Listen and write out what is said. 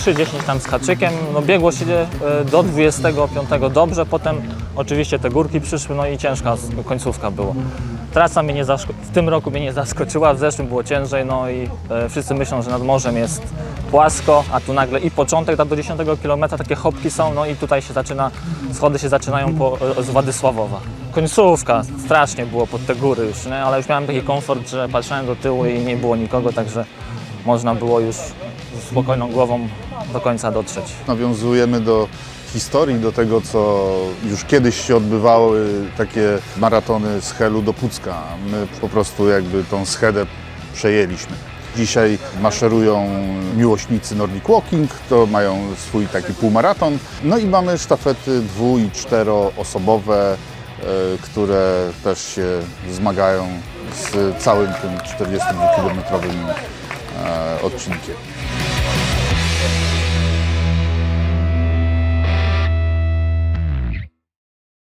3.10 tam z haczykiem. No biegło się e, do 25 dobrze, potem oczywiście te górki przyszły, no i ciężka końcówka była. Trasa mnie nie w tym roku mnie nie zaskoczyła, w zeszłym było ciężej, no i e, wszyscy myślą, że nad morzem jest płasko, a tu nagle i początek tam do 10 km takie hopki są, no i tutaj się zaczyna, schody się zaczynają po, e, z Władysławowa. Końcówka, strasznie było pod te góry już, nie? ale już miałem taki komfort, że patrzyłem do tyłu i nie było nikogo, także można było już z spokojną głową do końca dotrzeć. Nawiązujemy do historii, do tego, co już kiedyś się odbywały, takie maratony z Helu do Pucka. My po prostu jakby tą schedę przejęliśmy. Dzisiaj maszerują miłośnicy Nordic Walking, to mają swój taki półmaraton. No i mamy sztafety dwu- i czteroosobowe, e, które też się zmagają z całym tym 42-kilometrowym e, odcinkiem. Música